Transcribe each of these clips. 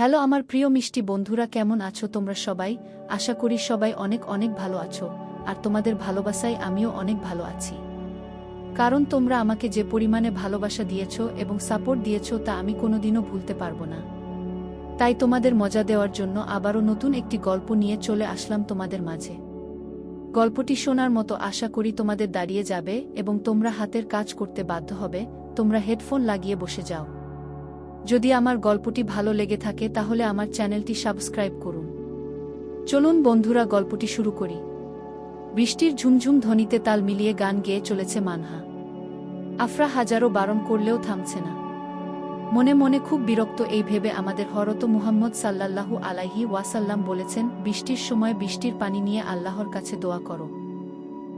Hello আমার প্রিয় মিষ্টি বন্ধুরা, কেমন আছো তোমরা সবাই? আশা করি সবাই অনেক অনেক ভালো আছো, আর তোমাদের ভালোবাসায় আমিও অনেক ভালো আছি। কারণ তোমরা আমাকে যে পরিমাণে ভালোবাসা দিয়েছ এবং সাপোর্ট দিয়েছ তা আমি কোনোদিনও ভুলতে পারব না। তাই তোমাদের মজা দেওয়ার জন্য আবারও নতুন একটি গল্প নিয়ে চলে আসলাম তোমাদের মাঝে। গল্পটি শোনার মতো আশা করি তোমাদের দাঁড়িয়ে যাবে এবং তোমরা হাতের কাজ করতে বাধ্য হবে, তোমরা হেডফোন লাগিয়ে বসে যাও। যদি আমার গল্পটি ভালো লেগে থাকে তাহলে আমার চ্যানেলটি সাবস্ক্রাইব করুন। চলুন বন্ধুরা, গল্পটি শুরু করি। বৃষ্টির ঝুমঝুম ধ্বনিতে তাল মিলিয়ে গান গেয়ে চলেছে মানহা। আফরা হাজারো বারণ করলেও থামছে না। মনে মনে খুব বিরক্ত এই ভেবে আমাদের হরত মুহাম্মদ সাল্লাল্লাহু আলাইহি ওয়াসাল্লাম বলেছেন, বৃষ্টির সময় বৃষ্টির পানি নিয়ে আল্লাহর কাছে দোয়া করো।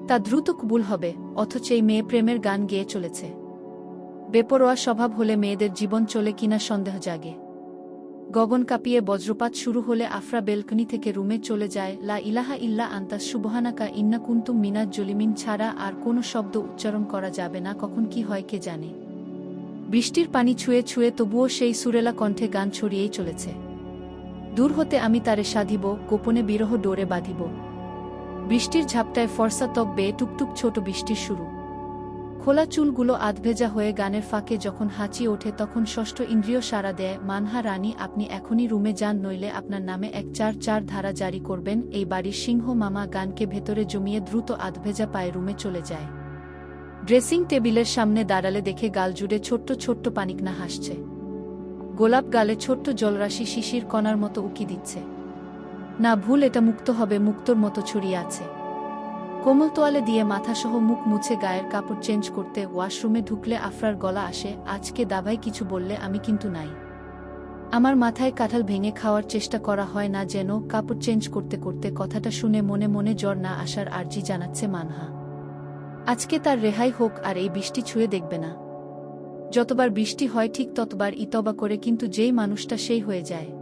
তা দ্রুত কবুল হবে, অথচ এই মেয়ে প্রেমের গান গেয়ে চলেছে। বেপরোয়া স্বভাব হলে মেয়েদের জীবন চলে কিনা সন্দেহ জাগে। গগন কাঁপিয়ে বজ্রপাত শুরু হলে আফরা বেলকনি থেকে রুমে চলে যায়, লা ইলাহা ইল্লা আন্তাস সুবহানাকা ইন্না কুন্তুম মিনাজ জলিমিন ছাড়া আর কোনো শব্দ উচ্চারণ করা যাবে না, কখন কি হয় কে জানে। বৃষ্টির পানি ছুঁয়ে ছুঁয়ে তবুও সেই সুরেলা কণ্ঠে গান ছড়িয়েই চলেছে। দূর হতে আমি তারে সাধিব, গোপনে বিরহ ডোরে বাঁধিব। বৃষ্টির ঝাপটায় ফর্সা ত্বক বেয়ে টুকটুক ছোট বৃষ্টির শুরু। খোলা চুলগুলো আধভেজা হয়ে গানের ফাঁকে যখন হাঁচি ওঠে তখন ষষ্ঠ ইন্দ্রিয় সাড়া দেয়, মানহা রানী, আপনি এখনই রুমে যান, নইলে আপনার নামে এক চার চার ধারা জারি করবেন। এই বাড়ির সিংহ মামা গানকে ভেতরে জমিয়ে দ্রুত আধভেজা পায়ে রুমে চলে যায়। ড্রেসিং টেবিলের সামনে দাঁড়ালে দেখে গাল জুড়ে ছোট্ট ছোট্ট পানিকনা হাসছে। গোলাপ গালে ছোট্ট জলরাশি শিশির কণার মতো উকি দিচ্ছে। না, ভুল, এটা মুক্ত হবে, মুক্তর মতো ছড়িয়ে আছে। কোমল তোয়ালে দিয়ে মাথাসহ মুখ মুছে গায়ের কাপড় চেঞ্জ করতে ওয়াশরুমে ঢুকলে আফরার গলা আসে, আজকে দাভাই কিছু বললে আমি কিন্তু নাই। আমার মাথায় কাঁঠাল ভেঙে খাওয়ার চেষ্টা করা হয় না যেন, কাপড় চেঞ্জ করতে করতে কথাটা শুনে মনে মনে জ্বর না আসার আর্জি জানাচ্ছে মানহা। আজকে তার রেহাই হোক আর এই বৃষ্টি ছুঁয়ে দেখবে না। যতবার বৃষ্টি হয় ঠিক ততবার ইতবা করে কিন্তু যেই মানুষটা সেই হয়ে যায়।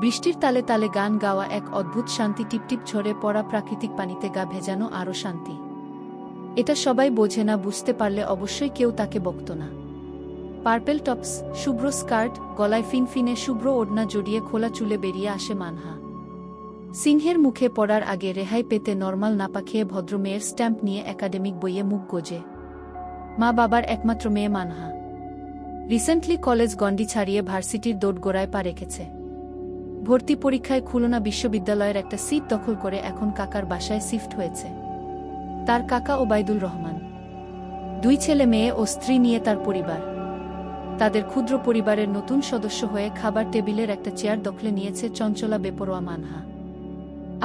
বৃষ্টির তালে তালে গান গাওয়া এক অদ্ভুত শান্তি টিপটিপ ঝরে পড়া প্রাকৃতিক পানিতে গা ভেজানো আরও শান্তি। এটা সবাই বোঝে না, বুঝতে পারলে অবশ্যই কেউ তাকে বকত না। পার্পেল টপস, শুভ্র স্কার্ট, গলায় ফিনফিনে শুভ্র ওড়না জড়িয়ে খোলা চুলে বেরিয়ে আসে মানহা। সিংহের মুখে পড়ার আগে রেহাই পেতে নর্মাল নাপা খেয়ে ভদ্র মেয়ের স্ট্যাম্প নিয়ে একাডেমিক বইয়ে মুখ গোজে। মা বাবার একমাত্র মেয়ে মানহা। রিসেন্টলি কলেজ গন্ডি ছাড়িয়ে ভার্সিটির দোটগোড়ায় পা রেখেছে। ভর্তি পরীক্ষায় খুলনা বিশ্ববিদ্যালয়ের একটা সিট দখল করে এখন কাকার বাসায় শিফট হয়েছে। তার কাকা ওবায়দুল রহমান। দুই ছেলে মেয়ে ও স্ত্রী নিয়ে তার পরিবার। তাদের ক্ষুদ্র পরিবারের নতুন সদস্য হয়ে খাবার টেবিলের একটা চেয়ার দখলে নিয়েছে চঞ্চলা বেপরোয়া মানহা।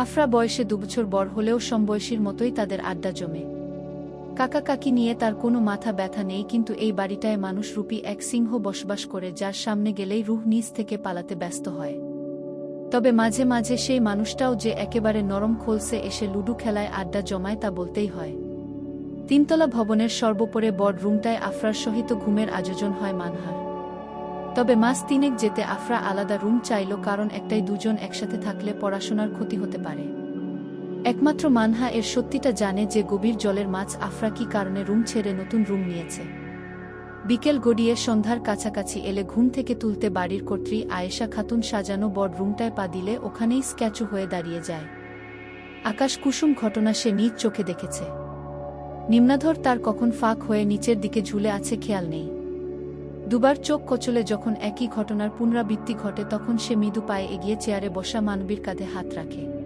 আফরা বয়সে দুবছর বড় হলেও সমবয়সীর মতোই তাদের আড্ডা জমে। কাকা কাকি নিয়ে তার কোনো মাথা ব্যথা নেই কিন্তু এই বাড়িটায় মানুষ রূপী এক সিংহ বসবাস করে যার সামনে গেলেই রুহ নিজ থেকে পালাতে ব্যস্ত হয়। তবে মাঝে মাঝে সেই মানুষটাও যে একেবারে নরম খোলসে এসে লুডু খেলায় আড্ডা জমায় তা বলতেই হয়। তিনতলা ভবনের সর্বোপরে বড় রুমটায় আফরার সহিত ঘুমের আয়োজন হয় মানহার। তবে মাস তিনেক যেতে আফরা আলাদা রুম চাইল কারণ একটাই দুজন একসাথে থাকলে পড়াশোনার ক্ষতি হতে পারে। একমাত্র মানহা এর সত্যিটা জানে যে গভীর জলের মাছ আফরা কি কারণে রুম ছেড়ে নতুন রুম নিয়েছে। বিকেল গড়িয়ে সন্ধ্যার কাছাকাছি এলে ঘুম থেকে তুলতে বাড়ির কর্ত্রী আয়েশা খাতুন সাজানো বড় রুমটায় পা দিলে ওখানেই স্ক্যাচু হয়ে দাঁড়িয়ে যায়। আকাশ কুসুম ঘটনা সে নিজ চোখে দেখেছে। নিম্নাধর তার কখন ফাঁক হয়ে নিচের দিকে ঝুলে আছে খেয়াল নেই। দুবার চোখ কচলে যখন একই ঘটনার পুনরাবৃত্তি ঘটে তখন সে মৃদু পায়ে এগিয়ে চেয়ারে বসা মানবীর কাঁধে হাত রাখে।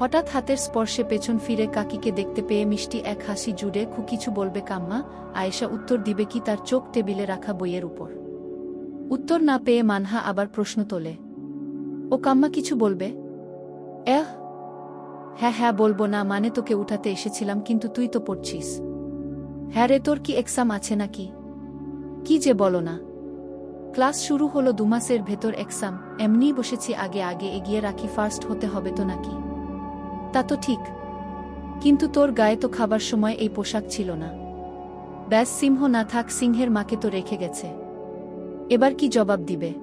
হঠাৎ হাতের স্পর্শে পেছন ফিরে কাকিকে দেখতে পেয়ে মিষ্টি এক হাসি জুড়ে খু কিছু বলবে, কাম্মা, আয়েশা উত্তর দিবে কি তার চোখ টেবিলে রাখা বইয়ের উপর? উত্তর না পেয়ে মানহা আবার প্রশ্ন তোলে, ও কাম্মা কিছু বলবে? এহ হ্যাঁ হ্যাঁ বলব না মানে তোকে উঠাতে এসেছিলাম, কিন্তু তুই তো পড়ছিস। হ্যাঁ রে, তোর কি এক্সাম আছে নাকি? কি যে বলো না। ক্লাস শুরু হলো দুমাসের ভেতর এক্সাম, এমনিই বসেছি আগে আগে এগিয়ে রাখি, ফার্স্ট হতে হবে তো নাকি? তা তো ঠিক। কিন্তু তোর গায়ে তো খাবার সময় এই পোশাক ছিল না। ব্যাস সিংহ না থাক, সিংহের মাকে তো রেখে গেছে। এবার কি জবাব দিবে?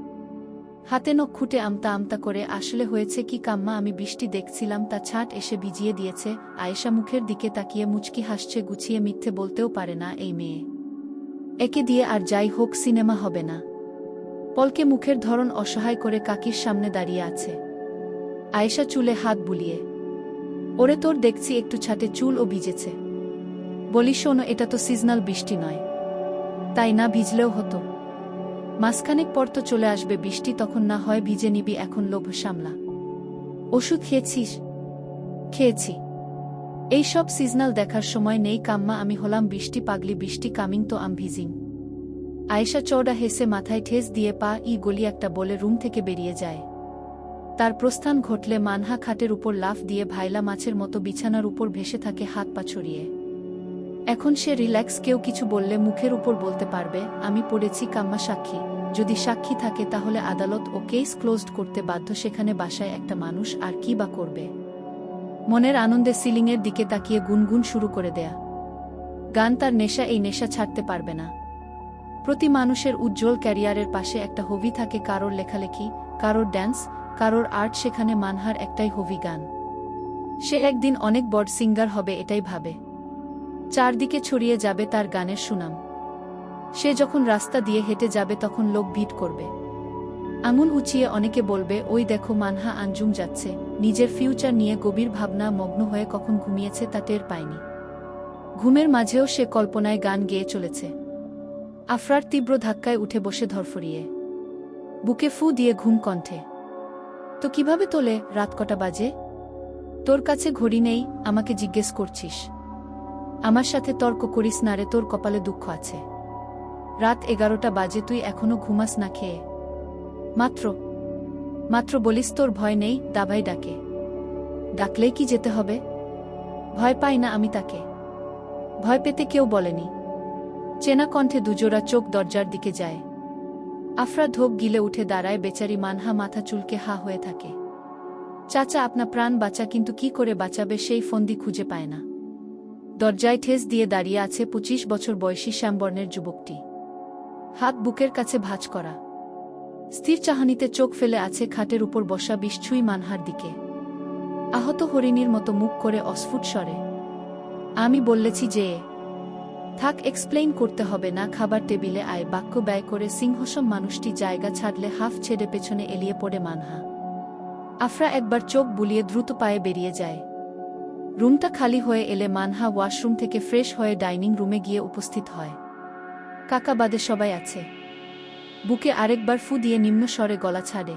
হাতে নখ খুঁটে আমতা আমতা করে, আসলে হয়েছে কি কাম্মা, আমি বৃষ্টি দেখছিলাম, তা ছাট এসে ভিজিয়ে দিয়েছে। আয়েশা মুখের দিকে তাকিয়ে মুচকি হাসছে, গুছিয়ে মিথ্যে বলতেও পারে না এই মেয়ে। একে দিয়ে আর যাই হোক, সিনেমা হবে না। পলকে মুখের ধরন অসহায় করে কাকির সামনে দাঁড়িয়ে আছে। আয়েশা চুলে হাত বুলিয়ে ওরে তোর দেখছি একটু ছাটে চুল ও ভিজেছে। বলি, শোনো, এটা তো সিজনাল বৃষ্টি নয়। তাই না ভিজলেও হতো। মাসখানেক পর তো চলে আসবে বৃষ্টি, তখন না হয় ভিজে নিবি এখন লোভ সামলা। ওষুধ খেয়েছিস? খেয়েছি। এই সব সিজনাল দেখার সময় নেই কাম্মা, আমি হলাম বৃষ্টি পাগলি, বৃষ্টি কামিং তো আম ভিজিং। আয়েশা চৌড়া হেসে মাথায় ঠেস দিয়ে পা ই গলি একটা বলে রুম থেকে বেরিয়ে যায়। তার প্রস্থান ঘটলে মানহা খাটের উপর লাফ দিয়ে ভাইলা মাছের মতো বিছানার উপর ভেসে থাকে হাত পা ছড়িয়ে। এখন সে রিল্যাক্স, কেউ কিছু বললে মুখের উপর বলতে পারবে, আমি পড়েছি কাম্মা সাক্ষী। যদি সাক্ষী থাকে তাহলে আদালত ও কেস ক্লোজড করতে বাধ্য সেখানে বাসায় একটা মানুষ, আর কি বা করবে? মনের আনন্দে সিলিংয়ের দিকে তাকিয়ে গুনগুন শুরু করে দেয়া। গান তার নেশা, এই নেশা ছাড়তে পারবে না। প্রতি মানুষের উজ্জ্বল ক্যারিয়ারের পাশে একটা হবি থাকে কারোর লেখালেখি, কারোর ড্যান্স কারোর আর্ট সেখানে মানহার একটাই হবি গান। সে একদিন অনেক বড় সিঙ্গার হবে এটাই ভাবে। চারদিকে ছড়িয়ে যাবে তার গানের সুনাম। সে যখন রাস্তা দিয়ে হেঁটে যাবে তখন লোক ভিড় করবে। আঙুল উঁচিয়ে অনেকে বলবে, ওই দেখো মানহা আঞ্জুম যাচ্ছে। নিজের ফিউচার নিয়ে গভীর ভাবনা মগ্ন হয়ে কখন ঘুমিয়েছে তা টের পায়নি। ঘুমের মাঝেও সে কল্পনায় গান গেয়ে চলেছে। আফরার তীব্র ধাক্কায় উঠে বসে ধরফরিয়ে। বুকে ফু দিয়ে ঘুম কণ্ঠে। তো কীভাবে তোলে রাত কটা বাজে? তোর কাছে ঘড়ি নেই, আমাকে জিজ্ঞেস করছিস। আমার সাথে তর্ক করিস না রে, তোর কপালে দুঃখ আছে। রাত এগারোটা বাজে, তুই এখনও ঘুমাস না খেয়ে। মাত্র মাত্র বলিস তোর ভয় নেই দাবাই ডাকে। ডাকলেই কি যেতে হবে? ভয় পাই না আমি তাকে। ভয় পেতে কেউ বলেনি। চেনা কণ্ঠে দুজোড়া চোখ দরজার দিকে যায়। আফরা ধোপ গিলে উঠে দাঁড়ায় বেচারি মানহা মাথা চুলকে হা হয়ে থাকে। চাচা, আপনা প্রাণ বাঁচা, কিন্তু কি করে বাঁচাবে সেই ফন্দি খুঁজে পায় না। দরজায় ঠেস দিয়ে দাঁড়িয়ে আছে পঁচিশ বছর বয়সী শ্যামবর্ণের যুবকটি। হাত বুকের কাছে ভাঁজ করা। স্থির চাহানিতে চোখ ফেলে আছে খাটের উপর বসা বিষ্ছুই মানহার দিকে। আহত হরিণীর মতো মুখ করে অস্ফুট স্বরে, আমি বললেছি যে থাক এক্সপ্লেইন করতে হবে না, খাবার টেবিলে আয়, বাক্য ব্যয় করে সিংহসম মানুষটি জায়গা ছাড়লে হাফ ছেড়ে পেছনে এলিয়ে পড়ে মানহা। আফরা একবার চোখ বুলিয়ে দ্রুত পায়ে বেরিয়ে যায়। রুমটা খালি হয়ে এলে মানহা ওয়াশরুম থেকে ফ্রেশ হয়ে ডাইনিং রুমে গিয়ে উপস্থিত হয়। কাকা বাদে সবাই আছে। বুকে আরেকবার ফু দিয়ে নিম্ন স্বরে গলা ছাড়ে।